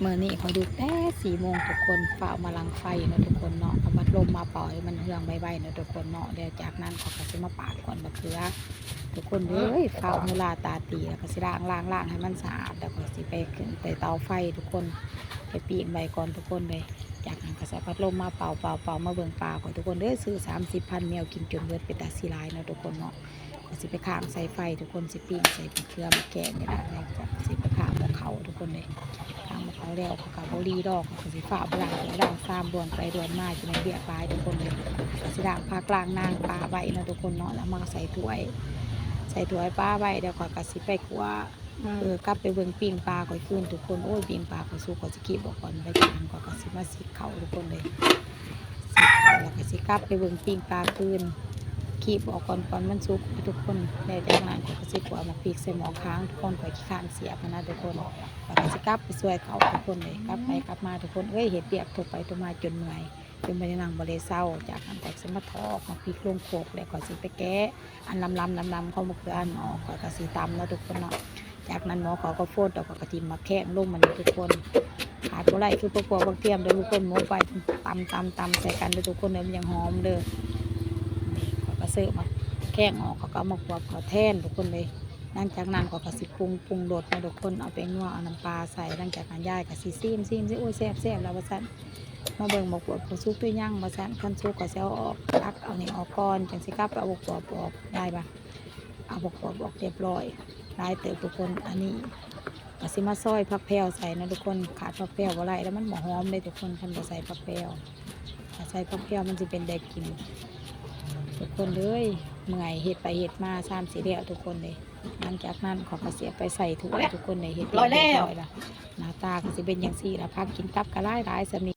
เมื่อนี้เขาดูแต่สี่โมงทุกคนฝ่ามาลังไฟเนาะทุกคนเนาะเอาบัดลมมาปล่อยมันเฮืองใบๆเนาะทุกคนเนาะเดี๋ยวจากนั้นเขาก็จะมาปาดก่อนมะเขือทุกคนเอ้ยฝ่ามูลาตาตีแล้วก็สิล้างล้างล้างให้มันสะอาดแล้วก็สิไปขึ้นไปเตาไฟทุกคนไปปีนใบก่อนทุกคนเลย จากนั้นก็ใส่พัดลมมาเป่าเป่าเป่ามาเบิ่งปลาก่อนทุกคนเด้อซื้อสามสิบพันแมวกินจนเบิดเป็นตาสีลายเนาะทุกคนเนาะก็สิไปข้างใส่ไฟทุกคนสิปิ้งใส่มะเขือมะแกงนี่แหละแล้วก็สิไปข้างมกเขาทุกคนเลยข้างมกเขาแล้วเขาก็บรีดอกก็สิฝ่าบลางเดี๋ยวด่างซ้ำดวนไปดวนมาจะในเบี้ยปลายทุกคนเลยสิด่างพากลางนางปลาไว้เนาะทุกคนเนาะแล้วมาใส่ถ้วย ใส่ถ้วยปลาไว้เดี๋ยวขอยก็สิไปขัว เออกลับไปเบิ่งปิงปลาก่อยขึ้นทุกคนโอ้ยปิงปลาก่อยสู้ก่อยสิกีบอกก่อนไปจานก่อยก็สิมาสิเขาทุกคนเลยสิเขาแล้วก็สิกลับไปเบิ่งปิงปลาคืนขีบออกก่อนก่อนมันสุกทุกคนแล้วจากนั้นก็สิกว่ามาปีกใส่หมอค้างทุกคนก่อยขี้ข้านเสียบนะทุกคนแล้วก็สิกลับไปช่วยเขาทุกคนเลยกลับไปกลับมาทุกคนเอ้ยเห็ดเปียกถูกไปถูกมาจนเหนื่อยจนไปนั่งบริเศร้าจากนั้นแต่สมาทอกมาพริกลงโขกแล้วก็สิไปแกะอันลำลำลำลำเขามาคืออันออกก็สิตำแล้วทุกคนเนาะ จากนั้นหมอเขาก็โฟดดอกก็กระทิมมาแข้งลงมันทุกคนขาดบ่ไรคือพวกพวกบางเทียมเด้อทุกคนหมูไปตำตำตำใส่กันเด้อทุกคนเลยมันยังหอมเด้อเขาก็ซื้อมาแข้งออกเขาก็เอามาควบเขาแท่นทุกคนเลยหลังจากนั้นเขาก็สิปรุงปรุงโดดมาทุกคนเอาไปนัวเอาน้ำปลาใส่หลังจากนั้นย่ายก็สิซีมซีมซิโอ้ยแซ่บแซ่บแล้วว่าซั่นมาเบิ่งบอกวบผู้ซุกด้วยย่างว่าซั่นขั้นซุกก็สิเอออกตักเอาเนี่ออกก่อนจังสิกลับไปเอาบกวบออกได้ปะเอาบกวบออกเรียบร้อย ลายเติบทุกคนอันนี้กสิมาซอยผักแพรวใส่นะทุกคนขาดผักแพรวบ่ไรแล้วมันหอมเลยทุกคนคันบ่ใส่ผักแพรวถ้าใส่ผักแพรวมันจะเป็นแดกกินทุกคนเลยเมื่อยเห็ดไปเห็ดมาสามสี่เดียวทุกคนเลยหลังจากนั้นขอก็เสียไปใส่ถุงทุกคนเลยเห็ดเรียบร้อยแล้วหน้าตาก็จะเป็นอย่างสี่ละพักกินกับกระไล่ร้ายสมี